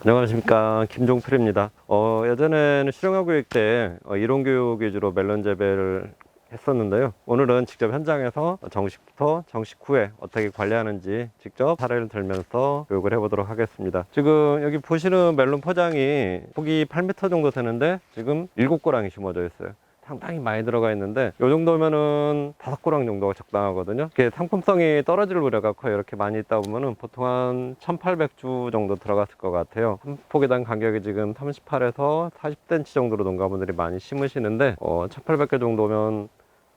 안녕하십니까 김종필입니다. 어, 예전에는 실용화교육 때 어, 이론교육 위주로 멜론 재배를 했었는데요. 오늘은 직접 현장에서 정식부터 정식 후에 어떻게 관리하는지 직접 사례를 들면서 교육을 해보도록 하겠습니다. 지금 여기 보시는 멜론 포장이 폭이 8m 정도 되는데 지금 7고랑이 심어져 있어요. 상당히 많이 들어가 있는데 이 정도면은 다섯 고랑 정도가 적당하거든요. 이게 상품성이 떨어질 우려가 커요. 이렇게 많이 있다 보면은 보통 한 1,800주 정도 들어갔을 것 같아요. 한 폭에단 간격이 지금 38에서 40cm 정도로 농가분들이 많이 심으시는데 어, 1,800개 정도면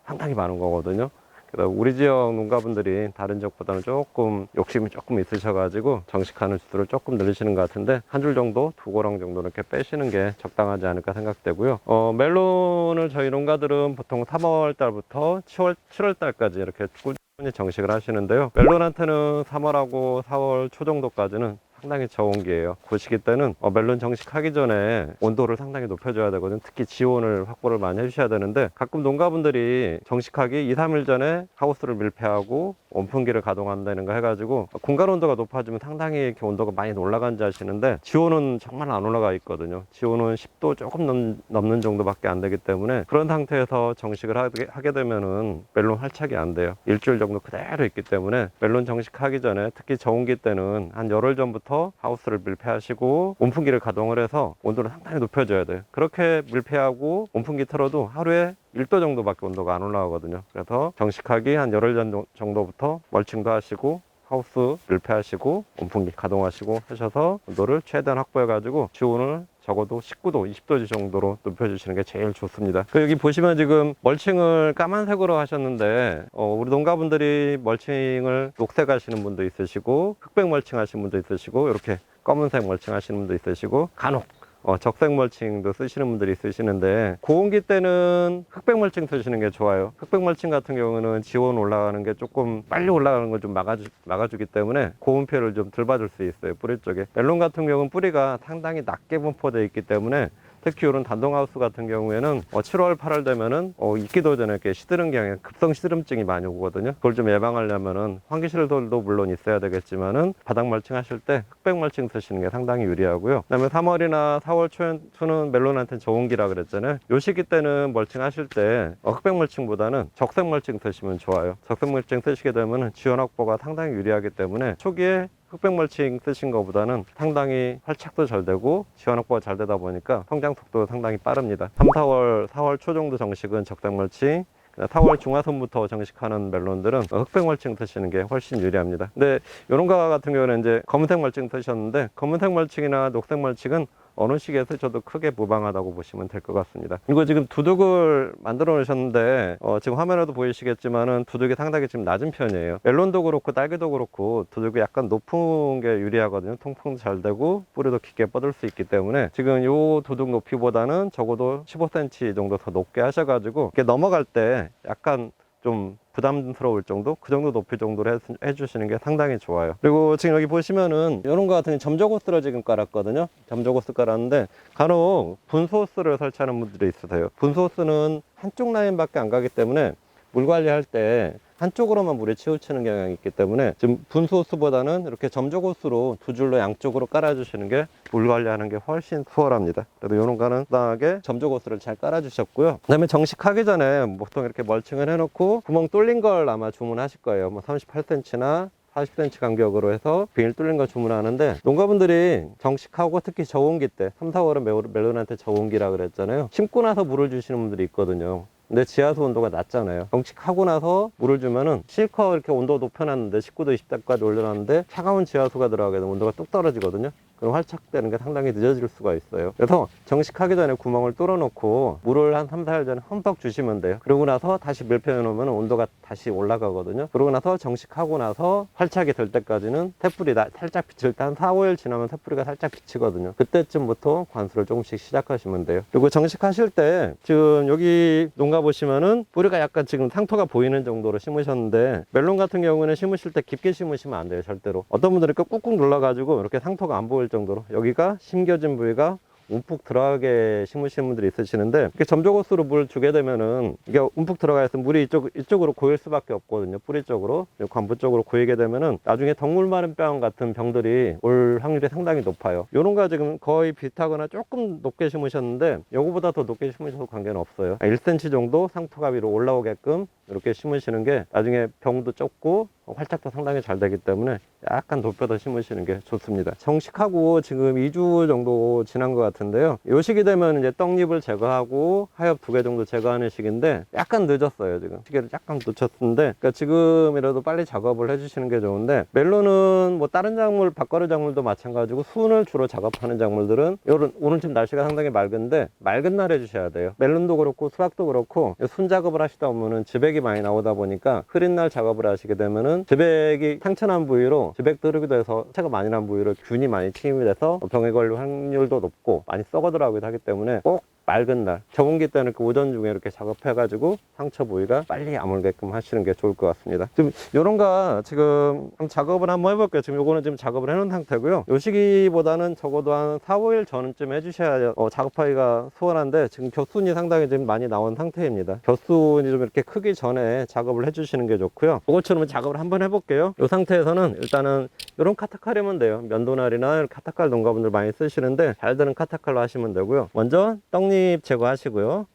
상당히 많은 거거든요. 우리 지역 농가분들이 다른 지역보다는 조금 욕심이 조금 있으셔가지고 정식하는 수를 조금 늘리시는 것 같은데 한 줄 정도, 두 고랑 정도 이렇게 빼시는 게 적당하지 않을까 생각되고요. 어, 멜론을 저희 농가들은 보통 3월 달부터 7월, 7월 달까지 이렇게 꾸준히 정식을 하시는데요. 멜론한테는 3월하고 4월 초 정도까지는 상당히 저온기예요. 그 시기 때는 어, 멜론 정식하기 전에 온도를 상당히 높여줘야 되거든요. 특히 지온을 확보를 많이 해주셔야 되는데 가끔 농가분들이 정식하기 2, 3일 전에 하우스를 밀폐하고 온풍기를 가동한다는 거 해가지고 공간 온도가 높아지면 상당히 이렇게 온도가 많이 올라간지 아시는데 지온은 정말 안 올라가 있거든요. 지온은 10도 조금 넘, 넘는 정도밖에 안 되기 때문에 그런 상태에서 정식을 하게, 하게 되면은 멜론 활착이 안 돼요. 일주일 정도 그대로 있기 때문에 멜론 정식하기 전에 특히 저온기 때는 한 열흘 전부터 하우스를 밀폐하시고 온풍기를 가동을 해서 온도를 상당히 높여줘야 돼요. 그렇게 밀폐하고 온풍기 틀어도 하루에 1도 정도밖에 온도가 안 올라가거든요. 그래서 정식하기 한 열흘 전 정도부터 멀칭도 하시고 하우스 밀폐하시고 온풍기 가동하시고 하셔서 온도를 최대한 확보해 가지고 지온을 적어도 19도, 20도 정도로 높여주시는 게 제일 좋습니다. 그 여기 보시면 지금 멀칭을 까만색으로 하셨는데 어, 우리 농가분들이 멀칭을 녹색 하시는 분도 있으시고 흑백 멀칭 하시는 분도 있으시고 이렇게 검은색 멀칭 하시는 분도 있으시고 간혹 어, 적색 멀칭도 쓰시는 분들이 있으시는데 고온기 때는 흑백 멀칭 쓰시는 게 좋아요. 흑백 멀칭 같은 경우는 지온 올라가는 게 조금 빨리 올라가는 걸 좀 막아주, 막아주기 때문에 고온 피해를 좀 덜 받을 수 있어요. 뿌리 쪽에. 멜론 같은 경우는 뿌리가 상당히 낮게 분포되어 있기 때문에 특히 이런 단동하우스 같은 경우에는 어, 7월, 8월 되면은 어, 익기도 전에 이렇게 시드름 경향, 급성 시드름증이 많이 오거든요. 그걸 좀 예방하려면은 환기실들도 물론 있어야 되겠지만은 바닥 멀칭 하실 때 흑백 멀칭 쓰시는 게 상당히 유리하고요. 그다음에 3월이나 4월 초에, 초는 멜론한테는 저온기라 그랬잖아요. 요 시기 때는 멀칭 하실 때 어, 흑백 멀칭보다는 적색 멀칭 쓰시면 좋아요. 적색 멀칭 쓰시게 되면은 지원 확보가 상당히 유리하기 때문에 초기에 흑백 멀칭 쓰신 것보다는 상당히 활착도 잘 되고 지원 확보가 잘 되다 보니까 성장 속도가 상당히 빠릅니다. 3, 4월, 4월 초 정도 정식은 적색 멀칭, 4월 중하순부터 정식하는 멜론들은 흑백 멀칭 쓰시는 게 훨씬 유리합니다. 근데 이런 거 같은 경우는 이제 검은색 멀칭 쓰셨는데 검은색 멀칭이나 녹색 멀칭은 어느 시기에서 저도 크게 무방하다고 보시면 될 것 같습니다. 이거 지금 두둑을 만들어 놓으셨는데 어, 지금 화면에도 보이시겠지만은 두둑이 상당히 지금 낮은 편이에요. 멜론도 그렇고 딸기도 그렇고 두둑이 약간 높은 게 유리하거든요. 통풍도 잘 되고 뿌리도 깊게 뻗을 수 있기 때문에 지금 요 두둑 높이보다는 적어도 15cm 정도 더 높게 하셔가지고 이렇게 넘어갈 때 약간 좀 부담스러울 정도? 그 정도 높이 정도로 해, 해주시는 게 상당히 좋아요. 그리고 지금 여기 보시면은 이런 거 같은 점저고스를 지금 깔았거든요. 점저고스 깔았는데 간혹 분소스를 설치하는 분들이 있으세요. 분소스는 한쪽 라인밖에 안 가기 때문에 물 관리할 때 한쪽으로만 물에 치우치는 경향이 있기 때문에 지금 분소스보다는 이렇게 점저고스로 두 줄로 양쪽으로 깔아주시는 게 물 관리하는 게 훨씬 수월합니다. 그래도 이런 거는 간단하게 점저고스를 잘 깔아주셨고요. 그다음에 정식하기 전에 보통 이렇게 멀칭을 해놓고 구멍 뚫린 걸 아마 주문하실 거예요. 뭐 38cm나 40cm 간격으로 해서 비닐 뚫린 거 주문하는데 농가분들이 정식하고 특히 저온기 때 3, 4월은 멜론한테 저온기라 그랬잖아요. 심고 나서 물을 주시는 분들이 있거든요. 근데 지하수 온도가 낮잖아요. 정식하고 나서 물을 주면은 실컷 이렇게 온도 높여놨는데 19도 20도까지 올려놨는데 차가운 지하수가 들어가게 되면 온도가 뚝 떨어지거든요. 그럼 활착되는 게 상당히 늦어질 수가 있어요. 그래서 정식하기 전에 구멍을 뚫어놓고 물을 한 3, 4일 전에 흠뻑 주시면 돼요. 그러고 나서 다시 밀폐해 놓으면 온도가 다시 올라가거든요. 그러고 나서 정식하고 나서 활착이 될 때까지는 나- 살짝 비칠 때 한 4, 5일 지나면 태풀이가 살짝 비치거든요. 그때쯤부터 관수를 조금씩 시작하시면 돼요. 그리고 정식하실 때 지금 여기 농가 보시면은 뿌리가 약간 지금 상토가 보이는 정도로 심으셨는데 멜론 같은 경우는 심으실 때 깊게 심으시면 안 돼요. 절대로. 어떤 분들은 꾹꾹 눌러가지고 이렇게 상토가 안 보일 정도로 여기가 심겨진 부위가 움푹 들어가게 심으시는 분들이 있으시는데 이렇게 점조고스로 물 주게 되면은 이게 움푹 들어가 있으면 물이 이쪽 이쪽으로 고일 수밖에 없거든요. 뿌리 쪽으로 관부 쪽으로 고이게 되면은 나중에 덕물 마른 병 같은 병들이 올 확률이 상당히 높아요. 요런 거 지금 거의 비슷하거나 조금 높게 심으셨는데 요거보다 더 높게 심으셔도 관계는 없어요. 1cm 정도 상토가 위로 올라오게끔 이렇게 심으시는 게 나중에 병도 좁고 활착도 상당히 잘 되기 때문에 약간 높여서 심으시는 게 좋습니다. 정식하고 지금 2주 정도 지난 것 같은데요. 요 시기 되면 이제 떡잎을 제거하고 하엽 두 개 정도 제거하는 시기인데 약간 늦었어요 지금 시기를 약간 놓쳤는데 그러니까 지금이라도 빨리 작업을 해주시는 게 좋은데 멜론은 뭐 다른 작물 밥가루 작물도 마찬가지고 순을 주로 작업하는 작물들은 요런 오늘 지금 날씨가 상당히 맑은데 맑은 날 해주셔야 돼요. 멜론도 그렇고 수박도 그렇고 순 작업을 하시다 보면은 지백이 많이 나오다 보니까 흐린 날 작업을 하시게 되면은 지백이 상처난 부위로 지백 들으기도 해서 차가 많이 난 부위로 균이 많이 침입이 돼서 병에 걸릴 확률도 높고 많이 썩어들어가기도 하기 때문에 꼭 맑은 날 적응기 때는 그 오전 중에 이렇게 작업해 가지고 상처 부위가 빨리 아물게끔 하시는 게 좋을 것 같습니다. 지금 요런가 지금 작업을 한번 해볼게요. 지금 요거는 지금 작업을 해 놓은 상태고요. 요 시기보다는 적어도 한 4, 5일 전쯤 해주셔야 어, 작업하기가 수월한데 지금 겨순이 상당히 지금 많이 나온 상태입니다. 겨순이 좀 이렇게 크기 전에 작업을 해주시는 게 좋고요. 이것처럼 작업을 한번 해볼게요. 이 상태에서는 일단은 이런 카타칼이면 돼요. 면도날이나 카타칼 농가분들 많이 쓰시는데 잘 되는 카타칼로 하시면 되고요. 먼저 떡잎 제거하시고요.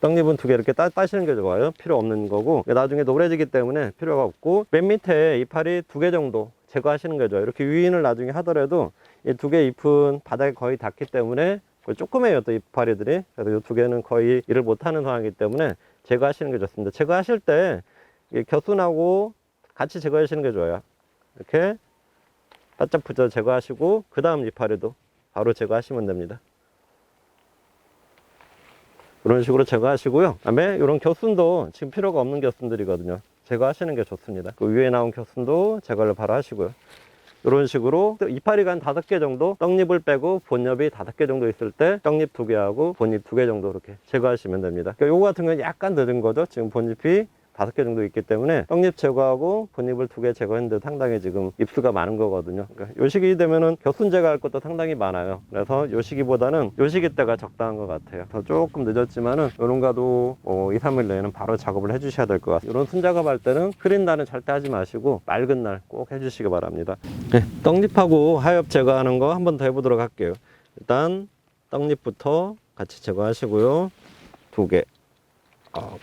떡잎은 두 개 이렇게 따, 따시는 게 좋아요. 필요 없는 거고 나중에 노래지기 때문에 필요가 없고 맨 밑에 이파리 두 개 정도 제거하시는 거죠. 이렇게 유인을 나중에 하더라도 이 두 개 잎은 바닥에 거의 닿기 때문에 조그매요 또 이파리들이 그래서 이 두 개는 거의 일을 못하는 상황이기 때문에 제거하시는 게 좋습니다. 제거하실 때이 겨순하고 같이 제거하시는 게 좋아요. 이렇게 바짝 붙여 제거하시고 그 다음 이파리도 바로 제거하시면 됩니다. 이런 식으로 제거하시고요. 그다음에 이런 겨순도 지금 필요가 없는 겨순들이거든요. 제거하시는 게 좋습니다. 그 위에 나온 겨순도 제거를 바로 하시고요. 이런 식으로 이파리가 한 다섯 개 정도 떡잎을 빼고 본엽이 다섯 개 정도 있을 때 떡잎 두 개하고 본잎 두 개 정도 이렇게 제거하시면 됩니다. 그러니까 요거 같은 경우는 약간 늦은 거죠. 지금 본잎이 다섯 개 정도 있기 때문에 떡잎 제거하고 본잎을 두 개 제거했는데 상당히 지금 잎수가 많은 거거든요. 그러니까 요 시기 되면은 겨순 제거할 것도 상당히 많아요. 그래서 요 시기보다는 요 시기 때가 적당한 것 같아요. 더 조금 늦었지만은 요런 가도 어, 2, 3일 내에는 바로 작업을 해주셔야 될 것 같아요. 이런 순 작업할 때는 흐린 날은 절대 하지 마시고 맑은 날 꼭 해주시기 바랍니다. 네, 떡잎하고 하엽 제거하는 거 한 번 더 해보도록 할게요. 일단 떡잎부터 같이 제거하시고요. 두 개. 어,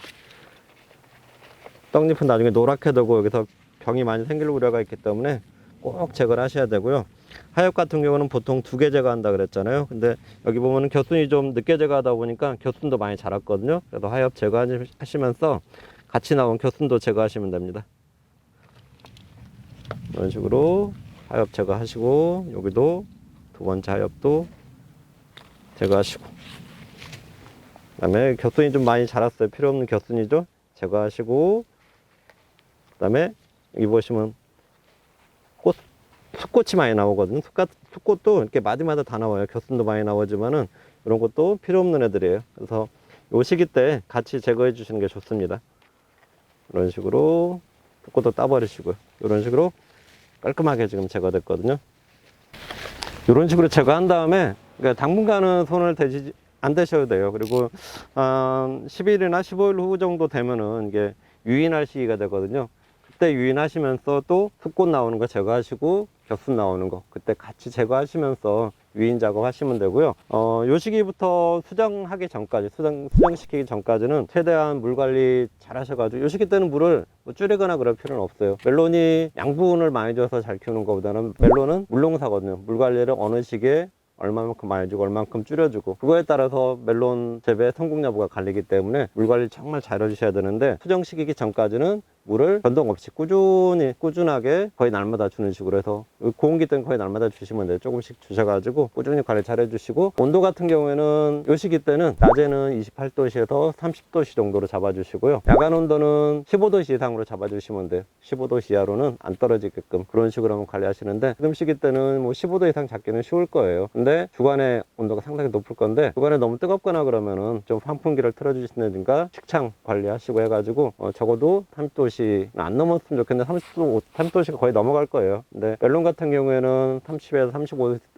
떡잎은 나중에 노랗게 되고 여기서 병이 많이 생길 우려가 있기 때문에 꼭 제거를 하셔야 되고요. 하엽 같은 경우는 보통 두 개 제거한다 그랬잖아요. 근데 여기 보면은 겨순이 좀 늦게 제거하다 보니까 겨순도 많이 자랐거든요. 그래서 하엽 제거하시면서 같이 나온 겨순도 제거하시면 됩니다. 이런 식으로 하엽 제거하시고 여기도 두 번째 하엽도 제거하시고 그다음에 겨순이 좀 많이 자랐어요. 필요 없는 겨순이죠. 제거하시고 그다음에 여기 보시면 꽃 숫꽃이 많이 나오거든요. 숫꽃, 숫꽃도 이렇게 마디마다 다 나와요. 겨순도 많이 나오지만은 이런 것도 필요 없는 애들이에요. 그래서 요 시기 때 같이 제거해 주시는 게 좋습니다. 이런 식으로 숫꽃도 따버리시고요. 이런 식으로 깔끔하게 지금 제거됐거든요. 이런 식으로 제거한 다음에 그러니까 당분간은 손을 대지 안 대셔도 돼요. 그리고 한 10일이나 15일 후 정도 되면은 이게 유인할 시기가 되거든요. 그때 유인하시면서 또 흙꽃 나오는 거 제거하시고 겹순 나오는 거 그때 같이 제거하시면서 유인 작업하시면 되고요. 어, 요 시기부터 수정하기 전까지 수정 수정시키기 전까지는 최대한 물 관리 잘 하셔가지고 요 시기 때는 물을 뭐 줄이거나 그럴 필요는 없어요. 멜론이 양분을 많이 줘서 잘 키우는 것보다는 멜론은 물농사거든요. 물 관리를 어느 시기에 얼마만큼 많이 주고 얼마만큼 줄여주고 그거에 따라서 멜론 재배 성공 여부가 갈리기 때문에 물 관리 정말 잘 해주셔야 되는데 수정시키기 전까지는 물을 변동 없이 꾸준히 꾸준하게 거의 날마다 주는 식으로 해서 고온기 때는 거의 날마다 주시면 돼요. 조금씩 주셔가지고 꾸준히 관리 잘 해주시고 온도 같은 경우에는 요 시기 때는 낮에는 28도씨에서 30도씨 정도로 잡아주시고요. 야간 온도는 15도씨 이상으로 잡아주시면 돼요. 15도씨 이하로는 안 떨어지게끔 그런 식으로 한번 관리하시는데 지금 시기 때는 뭐 15도 이상 잡기는 쉬울 거예요. 근데 주간에 온도가 상당히 높을 건데 주간에 너무 뜨겁거나 그러면은 좀 환풍기를 틀어주신다든가 식창 관리하시고 해가지고 어, 적어도 30도 35도씨 안 넘었으면 좋겠는데 30도, 30도씨가 거의 넘어갈 거예요. 근데 멜론 같은 경우에는 30에서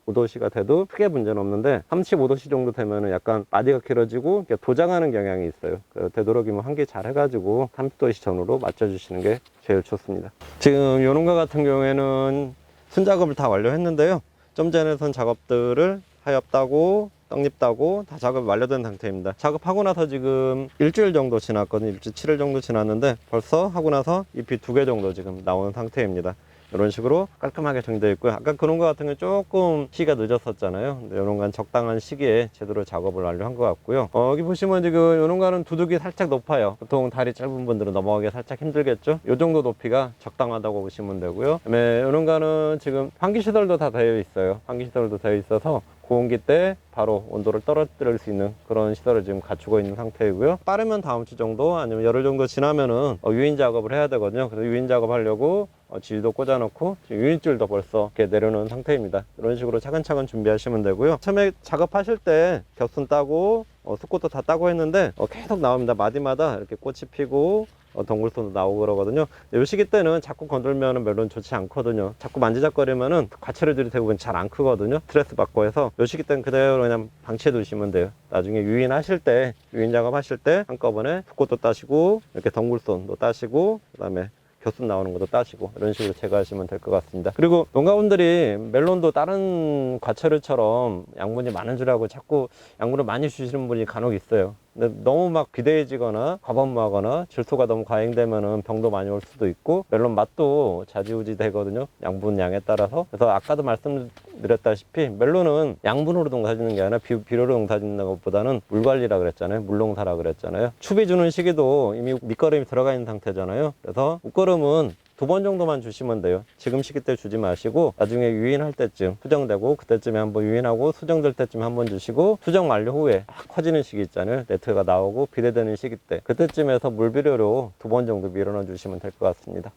35도씨가 돼도 크게 문제는 없는데 35도씨 정도 되면은 약간 마디가 길어지고 도장하는 경향이 있어요. 그 되도록이면 환기 잘 해가지고 30도씨 전후로 맞춰주시는 게 제일 좋습니다. 지금 요 농가 같은 경우에는 순작업을 다 완료했는데요. 좀 전에 선 작업들을 하엽 따고 떡잎 따고 다 작업 완료된 상태입니다. 작업하고 나서 지금 일주일 정도 지났거든요. 일주일 7일 정도 지났는데 벌써 하고 나서 잎이 두 개 정도 지금 나오는 상태입니다. 이런 식으로 깔끔하게 정리되어 있고요. 아까 그런 거 같은 게 조금 시기가 늦었었잖아요. 근데 건 적당한 시기에 제대로 작업을 완료한 것 같고요. 어, 여기 보시면 지금 이런 거는 두둑이 살짝 높아요. 보통 다리 짧은 분들은 넘어가기 살짝 힘들겠죠. 이 정도 높이가 적당하다고 보시면 되고요. 그다음에 이런 거는 지금 환기 시설도 다 되어 있어요. 환기 시설도 되어 있어서 고온기 때 바로 온도를 떨어뜨릴 수 있는 그런 시설을 지금 갖추고 있는 상태이고요. 빠르면 다음 주 정도 아니면 열흘 정도 지나면은 어, 유인 작업을 해야 되거든요. 그래서 유인 작업하려고 어, 질도 꽂아놓고 유인줄도 벌써 이렇게 내려놓은 상태입니다. 이런 식으로 차근차근 준비하시면 되고요. 처음에 작업하실 때 겹순 따고 어, 숲꽃도 다 따고 했는데 어, 계속 나옵니다. 마디마다 이렇게 꽃이 피고 어, 동굴손도 나오고 그러거든요. 요 시기 때는 자꾸 건들면 멜론 좋지 않거든요. 자꾸 만지작거리면은 과체류들이 대부분 잘안 크거든요. 스트레스 받고 해서 요 시기 때는 그대로 그냥 방치해 두시면 돼요. 나중에 유인하실 때, 유인 작업하실 때 한꺼번에 붓꽃도 따시고 이렇게 덩굴손도 따시고 그다음에 교순 나오는 것도 따시고 이런 식으로 제거하시면 될 것 같습니다. 그리고 농가분들이 멜론도 다른 과철류처럼 양분이 많은 줄 알고 자꾸 양분을 많이 주시는 분이 간혹 있어요. 너무 막 기대해지거나 과반무하거나 질소가 너무 과잉되면은 병도 많이 올 수도 있고 멜론 맛도 좌지우지 되거든요. 양분 양에 따라서. 그래서 아까도 말씀드렸다시피 멜론은 양분으로 농사짓는 게 아니라 비, 비료로 농사짓는 것보다는 물 관리라 그랬잖아요. 물농사라 그랬잖아요. 추비 주는 시기도 이미 밑거름이 들어가 있는 상태잖아요. 그래서 밑거름은 두 번 정도만 주시면 돼요. 지금 시기 때 주지 마시고 나중에 유인할 때쯤 수정되고 그때쯤에 한번 유인하고 수정될 때쯤에 한번 주시고 수정 완료 후에 막 커지는 시기 있잖아요. 네트가 나오고 비대되는 시기 때 그때쯤에서 물비료로 두 번 정도 밀어넣어 주시면 될 것 같습니다.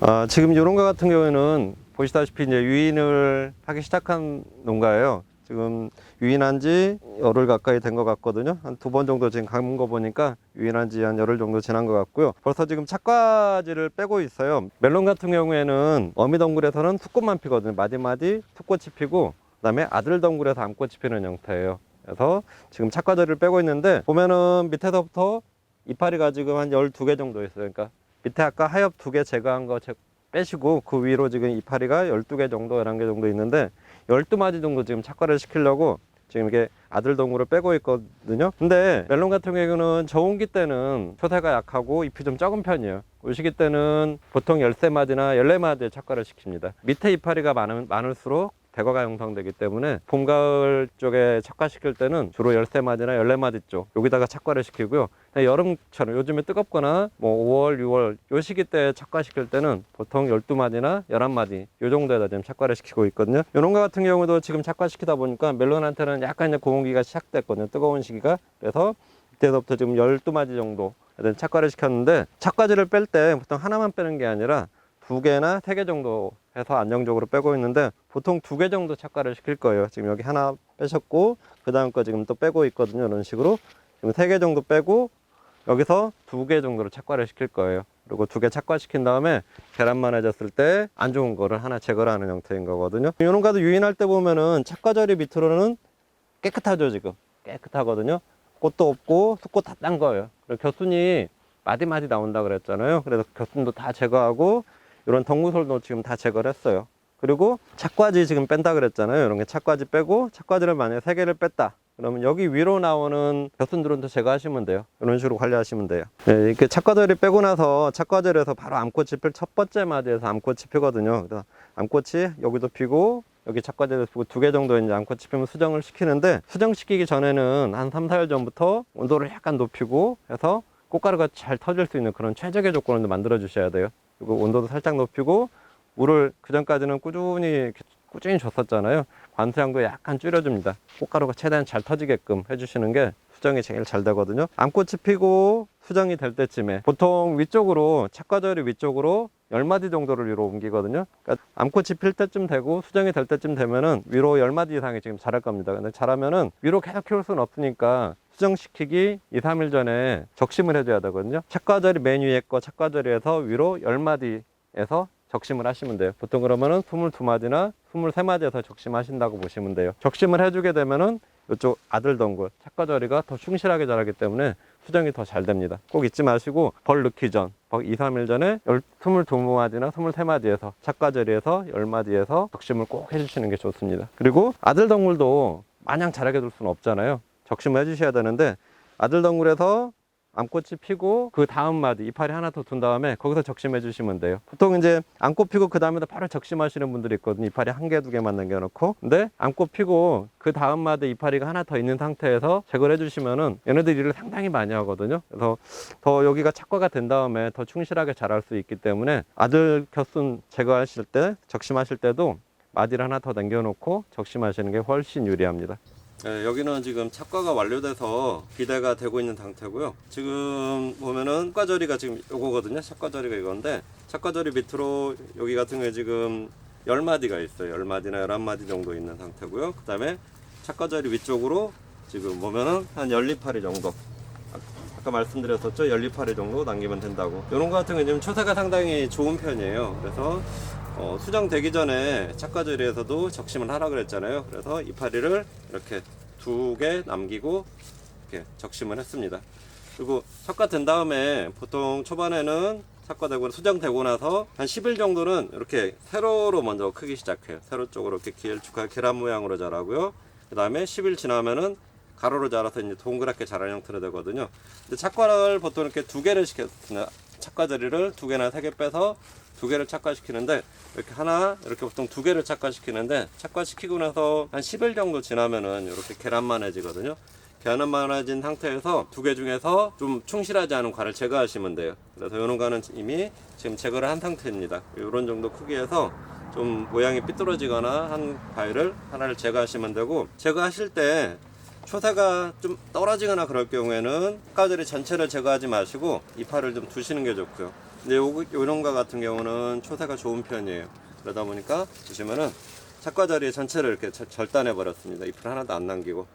아, 지금 이런 거 같은 경우에는 보시다시피 이제 유인을 하기 시작한 농가예요. 지금 유인한 지 열흘 가까이 된 것 같거든요. 한 두 번 정도 지금 간거 보니까 유인한 지 한 열흘 정도 지난 것 같고요. 벌써 지금 착과지를 빼고 있어요. 멜론 같은 경우에는 어미덩굴에서는 툭꽃만 피거든요. 마디마디 툭꽃이 피고 그다음에 아들 덩굴에서 암꽃이 피는 형태예요. 그래서 지금 착과지를 빼고 있는데 보면은 밑에서부터 이파리가 지금 한 12개 정도 있어요. 그러니까 밑에 아까 하엽 두 개 제거한 거 제- 빼시고 그 위로 지금 이파리가 12개 정도, 11개 정도 있는데 12마디 정도 지금 착과를 시키려고 지금 이게 아들 동굴을 빼고 있거든요. 근데 멜론 같은 경우는 저온기 때는 초세가 약하고 잎이 좀 적은 편이에요. 이 시기 때는 보통 13마디나 14마디의 착과를 시킵니다. 밑에 이파리가 많은, 많을수록 대거가 형성되기 때문에 봄, 가을 쪽에 착과시킬 때는 주로 13마디나 14마디 쪽 여기다가 착과를 시키고요. 여름처럼 요즘에 뜨겁거나 뭐 5월, 6월 요 시기 때 착과시킬 때는 보통 12마디나 11마디 요 정도에다 지금 착과를 시키고 있거든요. 요 농가 같은 경우도 지금 착과시키다 보니까 멜론한테는 약간 이제 고온기가 시작됐거든요. 뜨거운 시기가. 그래서 이때부터 지금 12마디 정도 착과를 시켰는데 착과지를 뺄 때 보통 하나만 빼는 게 아니라 두 개나 세 개 정도 해서 안정적으로 빼고 있는데 보통 두 개 정도 착과를 시킬 거예요. 지금 여기 하나 빼셨고 그 다음 거 지금 또 빼고 있거든요. 이런 식으로 지금 세 개 정도 빼고 여기서 두 개 정도로 착과를 시킬 거예요. 그리고 두 개 착과시킨 다음에 계란만 해졌을 때 안 좋은 거를 하나 제거를 하는 형태인 거거든요. 이런 가도 유인할 때 보면은 착과절이 밑으로는 깨끗하죠 지금 깨끗하거든요. 꽃도 없고 숲꽃 다 딴 거예요. 그리고 겨순이 마디마디 나온다 그랬잖아요. 그래서 겨순도 다 제거하고 이런 덩구솔도 지금 다 제거를 했어요. 그리고 착과지 지금 뺀다 그랬잖아요. 이런 게 착과지 빼고 착과지를 만약에 세 개를 뺐다. 그러면 여기 위로 나오는 벼순들은 또 제거하시면 돼요. 이런 식으로 관리하시면 돼요. 네, 이렇게 착과제를 빼고 나서 착과제에서 바로 암꽃이 필 첫 번째 마디에서 암꽃이 피거든요. 그래서 암꽃이 여기도 피고 여기 착과제도 피고 두 개 정도 이제 암꽃이 피면 수정을 시키는데 수정시키기 전에는 한 3, 4일 전부터 온도를 약간 높이고 해서 꽃가루가 잘 터질 수 있는 그런 최적의 조건을 만들어 주셔야 돼요. 그리고 온도도 살짝 높이고 물을 그 전까지는 꾸준히 꾸준히 줬었잖아요. 관수량도 약간 줄여줍니다. 꽃가루가 최대한 잘 터지게끔 해주시는 게 수정이 제일 잘 되거든요. 암꽃이 피고 수정이 될 때쯤에 보통 위쪽으로 착과절이 위쪽으로 10마디 정도를 위로 옮기거든요. 그러니까 암꽃이 필 때쯤 되고 수정이 될 때쯤 되면은 위로 10마디 이상이 지금 자랄 겁니다. 근데 자라면은 위로 계속 키울 수는 없으니까 수정시키기 2, 3일 전에 적심을 해줘야 되거든요. 착과절이 맨 위에 거 착과절이에서 위로 10마디에서 적심을 하시면 돼요. 보통 그러면은 22마디나 23마디에서 적심하신다고 보시면 돼요. 적심을 해주게 되면은 이쪽 아들 덩굴 착과절이가 더 충실하게 자라기 때문에 수정이 더 잘 됩니다. 꼭 잊지 마시고 벌 넣기 전, 2, 3일 전에 22마디나 23마디에서 착과절이에서 10마디에서 적심을 꼭 해주시는 게 좋습니다. 그리고 아들 덩굴도 마냥 자라게 둘 수는 없잖아요. 적심을 해주셔야 되는데 아들 덩굴에서 암꽃이 피고 그 다음 마디 이파리 하나 더 둔 다음에 거기서 적심해 주시면 돼요. 보통 이제 암꽃 피고 그 다음에 바로 적심하시는 분들이 있거든요. 이파리 한 개 두 개만 남겨놓고 근데 암꽃 피고 그 다음 마디 이파리가 하나 더 있는 상태에서 제거를 해주시면은 얘네들이 일을 상당히 많이 하거든요. 그래서 더 여기가 착과가 된 다음에 더 충실하게 자랄 수 있기 때문에 아들 겹순 제거하실 때 적심하실 때도 마디를 하나 더 남겨놓고 적심하시는 게 훨씬 유리합니다. 네, 여기는 지금 착과가 완료돼서 비대가 되고 있는 상태고요. 지금 보면은 착과절이가 지금 요거거든요. 착과절이가 이건데 착과절이 밑으로 여기 같은 경우에 지금 10마디가 있어요. 10마디나 11마디 정도 있는 상태고요. 그 다음에 착과절이 위쪽으로 지금 보면은 한 12파리 정도 아- 아까 말씀드렸었죠 12파리 정도 남기면 된다고 이런 거 같은 경우는 초세가 상당히 좋은 편이에요 그래서 어, 수정되기 전에 착과절이에서도 적심을 하라 그랬잖아요 그래서 이파리를 이렇게 두 개 남기고 이렇게 적심을 했습니다 그리고 착과된 다음에 보통 초반에는 착과되고 수정되고 나서 한 10일 정도는 이렇게 세로로 먼저 크기 시작해요 세로 쪽으로 이렇게 길쭉하게 계란 모양으로 자라고요 그 다음에 10일 지나면은 가로로 자라서 이제 동그랗게 자라는 형태로 되거든요. 근데 착과를 보통 이렇게 두 개를 시켰습니다. 착과자리를 두 개나 세 개 빼서 두 개를 착과시키는데 이렇게 하나 이렇게 보통 두 개를 착과시키는데 착과시키고 나서 한 10일 정도 지나면은 이렇게 계란만해지거든요. 계란만해진 상태에서 두 개 중에서 좀 충실하지 않은 과를 제거하시면 돼요. 그래서 이런 과는 이미 지금 제거를 한 상태입니다. 이런 정도 크기에서 좀 모양이 삐뚤어지거나 한 과일을 하나를 제거하시면 되고 제거하실 때 초세가 좀 떨어지거나 그럴 경우에는 가들이 전체를 제거하지 마시고 이파를 좀 두시는 게 좋고요. 근데 요, 요런 거 같은 경우는 초세가 좋은 편이에요. 그러다 보니까 보시면은 착과 자리 전체를 이렇게 절- 절단해 버렸습니다. 잎을 하나도 안 남기고.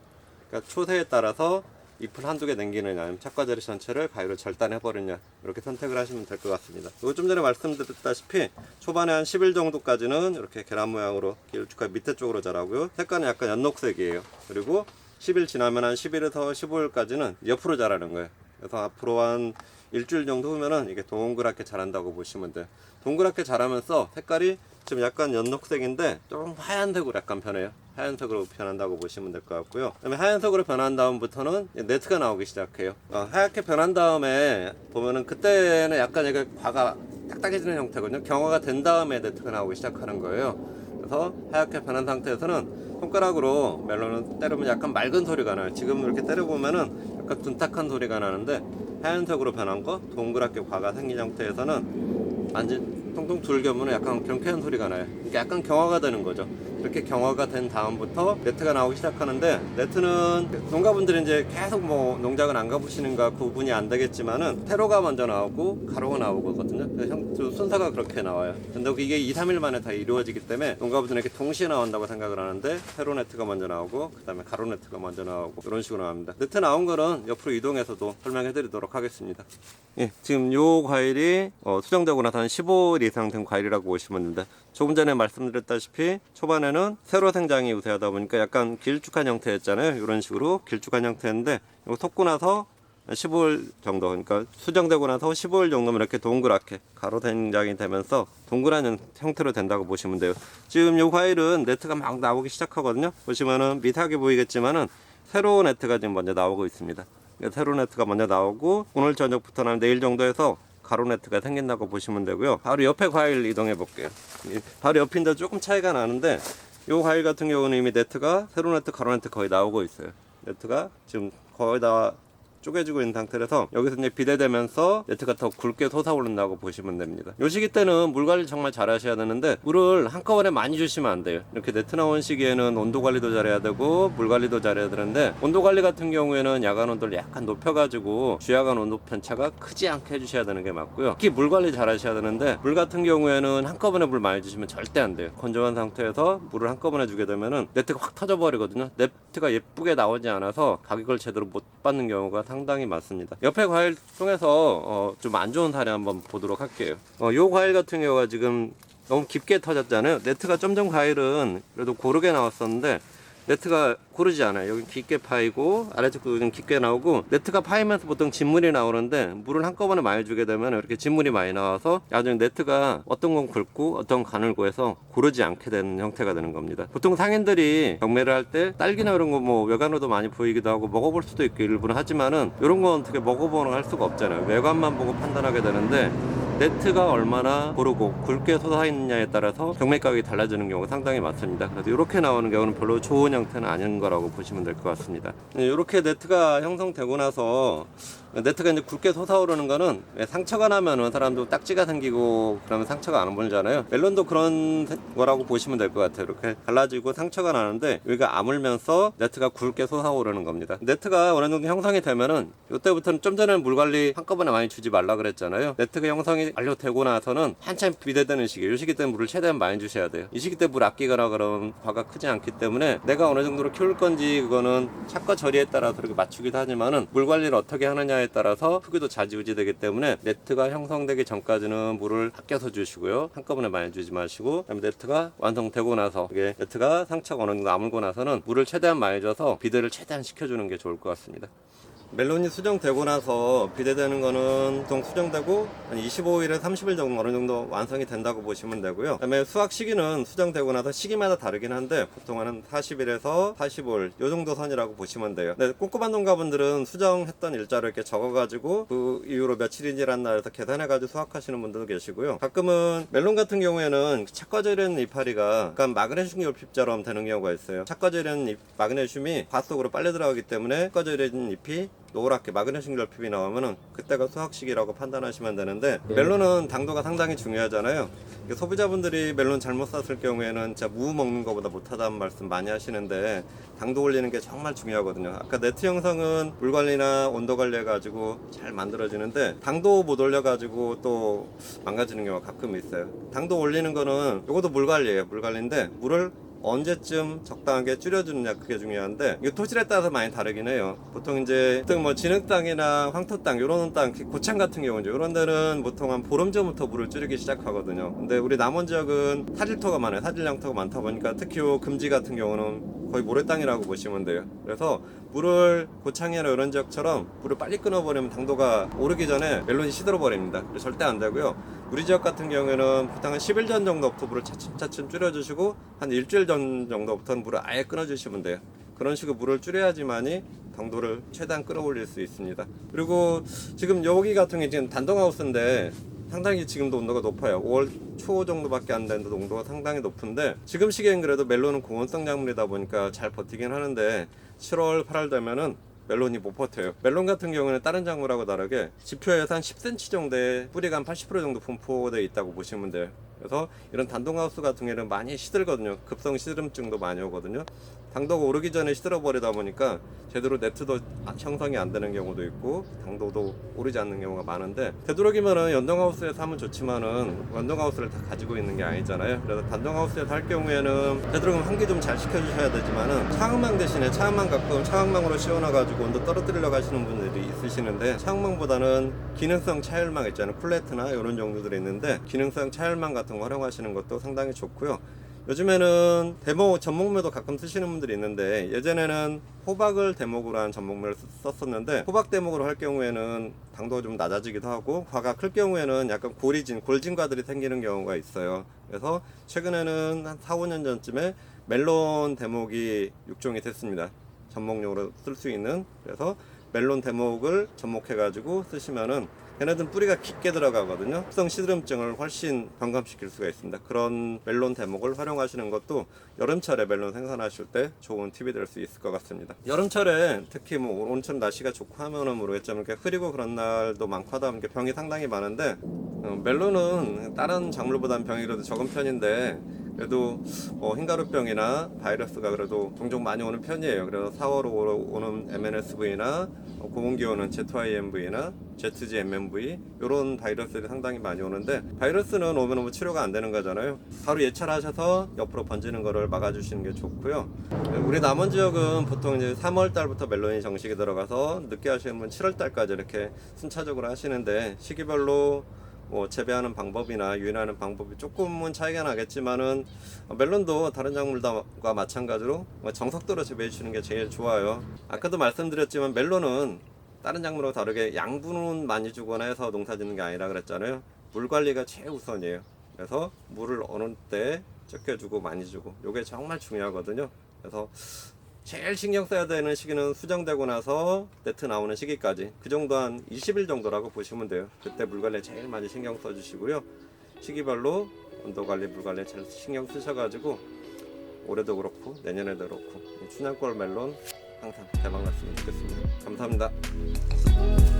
그러니까 초세에 따라서 잎을 한두 개 남기느냐, 아니면 착과 자리 전체를 가위로 절단해 버리냐, 이렇게 선택을 하시면 될 것 같습니다. 이거 좀 전에 말씀드렸다시피 초반에 한 10일 정도까지는 이렇게 계란 모양으로 길쭉하게 밑에 쪽으로 자라고요. 색깔은 약간 연녹색이에요. 그리고 10일 지나면 한 11에서 15일까지는 옆으로 자라는 거예요. 그래서 앞으로 한 일주일 정도 후면은 이게 동그랗게 자란다고 보시면 돼요. 동그랗게 자라면서 색깔이 지금 약간 연녹색인데 좀 하얀색으로 약간 변해요. 하얀색으로 변한다고 보시면 될 것 같고요. 그다음에 하얀색으로 변한 다음부터는 네트가 나오기 시작해요. 어, 하얗게 변한 다음에 보면은 그때는 약간 이게 과가 딱딱해지는 형태거든요. 경화가 된 다음에 네트가 나오기 시작하는 거예요. 그래서 하얗게 변한 상태에서는 손가락으로 멜론을 때리면 약간 맑은 소리가 나요. 지금 이렇게 때려보면은 약간 둔탁한 소리가 나는데 하얀색으로 변한 거, 동그랗게 과가 생긴 상태에서는 완전 통통 둘겨면 약간 경쾌한 소리가 나요. 이게 약간 경화가 되는 거죠. 이렇게 경화가 된 다음부터 네트가 나오기 시작하는데 네트는 농가분들이 이제 계속 뭐 농장을 안 가보시는가 구분이 안 되겠지만은 세로가 먼저 나오고 가로가 나오거든요. 형, 저 순서가 그렇게 나와요. 근데 이게 2, 3일 만에 다 이루어지기 때문에 농가분들은 이렇게 동시에 나온다고 생각을 하는데 세로 네트가 먼저 나오고 그 다음에 가로 네트가 먼저 나오고 이런 식으로 나옵니다. 네트 나온 거는 옆으로 이동해서도 설명해 드리도록 하겠습니다. 예, 지금 요 과일이 어, 수정되고 나서 한 15일 이상 된 과일이라고 보시면 됩니다. 조금 전에 말씀드렸다시피 초반에는 세로 생장이 우세하다 보니까 약간 길쭉한 형태였잖아요. 이런 식으로 길쭉한 형태인데 이거 섞고 나서 15일 정도 그러니까 수정되고 나서 15일 정도면 이렇게 동그랗게 가로 생장이 되면서 동그란 형- 형태로 된다고 보시면 돼요. 지금 요 과일은 네트가 막 나오기 시작하거든요. 보시면은 미세하게 보이겠지만은 새로운 네트가 지금 먼저 나오고 있습니다. 세로 네트가 먼저 나오고 오늘 저녁부터는 내일 정도에서 가로 네트가 생긴다고 보시면 되고요. 바로 옆에 과일 이동해 볼게요. 이 바로 옆인데 조금 차이가 나는데 이 과일 같은 경우는 이미 네트가 세로 네트, 가로 네트 거의 나오고 있어요. 네트가 지금 거의 다 쪼개지고 있는 상태라서 여기서 이제 비대되면서 네트가 더 굵게 솟아오른다고 보시면 됩니다. 요 시기 때는 물 관리 정말 잘 하셔야 되는데 물을 한꺼번에 많이 주시면 안 돼요. 이렇게 네트 나온 시기에는 온도 관리도 잘해야 되고 물 관리도 잘해야 되는데 온도 관리 같은 경우에는 야간 온도를 약간 높여가지고 주야간 온도 편차가 크지 않게 해주셔야 되는 게 맞고요. 특히 물 관리 잘 하셔야 되는데 물 같은 경우에는 한꺼번에 물 많이 주시면 절대 안 돼요. 건조한 상태에서 물을 한꺼번에 주게 되면은 네트가 확 터져버리거든요. 네트가 예쁘게 나오지 않아서 가격을 제대로 못 받는 경우가 상당히 많습니다. 옆에 과일 중에서 어, 좀 안 좋은 사례 한번 보도록 할게요. 어, 요 과일 같은 경우가 지금 너무 깊게 터졌잖아요. 네트가 점점 과일은 그래도 고르게 나왔었는데 네트가 고르지 않아요. 여기 깊게 파이고 아래쪽도 좀 깊게 나오고 네트가 파이면서 보통 진물이 나오는데 물을 한꺼번에 많이 주게 되면 이렇게 진물이 많이 나와서 나중에 네트가 어떤 건 굵고 어떤 건 가늘고 해서 고르지 않게 되는 형태가 되는 겁니다. 보통 상인들이 경매를 할 때 딸기나 이런 거 뭐 외관으로도 많이 보이기도 하고 먹어볼 수도 있고 일부는 하지만은 이런 건 어떻게 먹어보는 할 수가 없잖아요. 외관만 보고 판단하게 되는데 네트가 얼마나 고르고 굵게 솟아 있느냐에 따라서 경매 가격이 달라지는 경우가 상당히 많습니다. 그래서 이렇게 나오는 경우는 별로 좋은 형태는 아닌 거라고 보시면 될 것 같습니다. 이렇게 네트가 형성되고 나서 네트가 이제 굵게 솟아오르는 거는 왜 상처가 나면은 사람도 딱지가 생기고 그러면 상처가 안 보이잖아요. 멜론도 그런 거라고 보시면 될 것 같아요. 이렇게 갈라지고 상처가 나는데 여기가 아물면서 네트가 굵게 솟아오르는 겁니다. 네트가 어느 정도 형성이 되면은 이때부터는 좀 전에 물 관리 한꺼번에 많이 주지 말라 그랬잖아요. 네트가 형성이 완료되고 나서는 한참 비대되는 시기, 이 시기 때 물을 최대한 많이 주셔야 돼요. 이 시기 때 물 아끼거나 그러면 과가 크지 않기 때문에 내가 어느 정도로 키울 건지 그거는 착과 처리에 따라서 이렇게 맞추기도 하지만은 물 관리를 어떻게 하느냐에 따라서 크기도 자지우지 되기 때문에 네트가 형성되기 전까지는 물을 아껴서 주시고요. 한꺼번에 많이 주지 마시고 그다음에 네트가 완성되고 나서 이게 네트가 상처가 어느 정도 아물고 나서는 물을 최대한 많이 줘서 비대를 최대한 시켜주는 게 좋을 것 같습니다. 멜론이 수정되고 나서 비대되는 거는 보통 수정되고 한 25일에 30일 정도 어느 정도 완성이 된다고 보시면 되고요. 그다음에 수확 시기는 수정되고 나서 시기마다 다르긴 한데 보통 한 40일에서 45일 요 정도 선이라고 보시면 돼요. 네, 꼼꼼한 농가분들은 수정했던 일자를 이렇게 적어가지고 그 이후로 며칠인지란 날에서 계산해가지고 수확하시는 분들도 계시고요. 가끔은 멜론 같은 경우에는 착과절인 이파리가 약간 마그네슘 결핍처럼 되는 경우가 있어요. 착과절인 잎- 마그네슘이 과 속으로 빨려 들어가기 때문에 착과절인 잎이 노랗게 마그네슘 결핍이 나오면은 그때가 수확 시기라고 판단하시면 되는데 멜론은 당도가 상당히 중요하잖아요. 이게 소비자분들이 멜론 잘못 샀을 경우에는 진짜 무 먹는 것보다 못하다는 말씀 많이 하시는데 당도 올리는 게 정말 중요하거든요. 아까 네트 형성은 물 관리나 온도 관리 해가지고 잘 만들어지는데 당도 못 올려가지고 또 망가지는 경우가 가끔 있어요. 당도 올리는 거는 이것도 물 관리예요. 물 관리인데 물을 언제쯤 적당하게 줄여주느냐 그게 중요한데 이거 토질에 따라서 많이 다르긴 해요. 보통 이제 보통 뭐 진흙 땅이나 황토 땅 이런 땅 고창 같은 경우는 이런 데는 보통 한 보름 전부터 물을 줄이기 시작하거든요. 근데 우리 남원 지역은 사질토가 많아요. 사질량토가 많다 보니까 특히 요 금지 같은 경우는 거의 모래땅이라고 보시면 돼요. 그래서 물을 고창이나 이런 지역처럼 물을 빨리 끊어버리면 당도가 오르기 전에 멜론이 시들어 버립니다. 그래서 절대 안 되고요. 우리 지역 같은 경우에는 보통 한 10일 전 정도부터 물을 차츰차츰 줄여주시고 한 일주일 전 정도부터는 물을 아예 끊어주시면 돼요. 그런 식으로 물을 줄여야지만이 당도를 최대한 끌어올릴 수 있습니다. 그리고 지금 여기 같은 게 지금 단동하우스인데 상당히 지금도 온도가 높아요. 5월 초 정도밖에 안 되는데도 온도가 상당히 높은데 지금 시기엔 그래도 멜론은 고온성 작물이다 보니까 잘 버티긴 하는데 7월, 8월 되면은 멜론이 못 버텨요. 멜론 같은 경우는 다른 작물하고 다르게 지표에서 한 10cm 정도의 뿌리가 한 80% 정도 분포되어 있다고 보시면 돼요. 그래서 이런 단동하우스 같은 경우는 많이 시들거든요. 급성 시드름증도 많이 오거든요. 당도가 오르기 전에 시들어 버리다 보니까 제대로 네트도 형성이 안 되는 경우도 있고 당도도 오르지 않는 경우가 많은데 되도록이면은 연동하우스에서 하면 좋지만은 연동하우스를 다 가지고 있는 게 아니잖아요. 그래서 단동하우스에서 할 경우에는 되도록이면 환기 좀 잘 시켜주셔야 되지만은 차음망 대신에 차음망 가끔 차음망으로 씌워놔가지고 온도 떨어뜨리려고 하시는 분들이 있으시는데 차음망보다는 기능성 차열망 있잖아요. 쿨레트나 이런 정도들이 있는데 기능성 차열망 같은 거 활용하시는 것도 상당히 좋고요. 요즘에는 대목 전목묘도 가끔 쓰시는 분들이 있는데 예전에는 호박을 대목으로 한 전목묘를 쓰- 썼었는데 호박 대목으로 할 경우에는 당도가 좀 낮아지기도 하고 과가 클 경우에는 약간 골이진 골진과들이 생기는 경우가 있어요. 그래서 최근에는 한 4, 5년 전쯤에 멜론 대목이 육종이 됐습니다. 전목용으로 쓸 수 있는 그래서 멜론 대목을 접목해 가지고 쓰시면은 걔네들은 뿌리가 깊게 들어가거든요. 합성 시드름증을 훨씬 경감시킬 수가 있습니다. 그런 멜론 대목을 활용하시는 것도 여름철에 멜론 생산하실 때 좋은 팁이 될 수 있을 것 같습니다. 여름철에 특히 뭐 오늘처럼 날씨가 좋고 하면은 모르겠지만 이렇게 흐리고 그런 날도 많고 하다 보니까 병이 상당히 많은데 어, 멜론은 다른 작물보다는 병이 그래도 적은 편인데 그래도 뭐 흰가루병이나 바이러스가 그래도 종종 많이 오는 편이에요. 그래서 4월 오는 MNSV나 고온기 오는 Z-IMV나 ZGMMV 이런 바이러스들이 상당히 많이 오는데 바이러스는 오면 뭐 치료가 안 되는 거잖아요. 바로 예찰하셔서 옆으로 번지는 거를 막아주시는 게 좋고요. 우리 남원 지역은 보통 이제 3월 달부터 멜론이 정식이 들어가서 늦게 하시는 분 7월 달까지 이렇게 순차적으로 하시는데 시기별로 뭐 재배하는 방법이나 유인하는 방법이 조금은 차이가 나겠지만은 어, 멜론도 다른 작물과 마찬가지로 뭐 정석도로 재배해 주시는 게 제일 좋아요. 아까도 말씀드렸지만 멜론은 다른 작물하고 다르게 양분은 많이 주거나 해서 농사 짓는 게 아니라 그랬잖아요. 물 관리가 최우선이에요. 그래서 물을 어느 때 적게 주고 많이 주고 이게 정말 중요하거든요. 그래서 제일 신경 써야 되는 시기는 수정되고 나서 네트 나오는 시기까지 그 정도 한 20일 정도라고 보시면 돼요. 그때 물 관리 제일 많이 신경 써 주시고요. 시기별로 온도 관리, 물 관리 잘 신경 쓰셔 가지고 올해도 그렇고 내년에도 그렇고 이 춘향골 멜론 항상 대박 났으면 좋겠습니다. 감사합니다.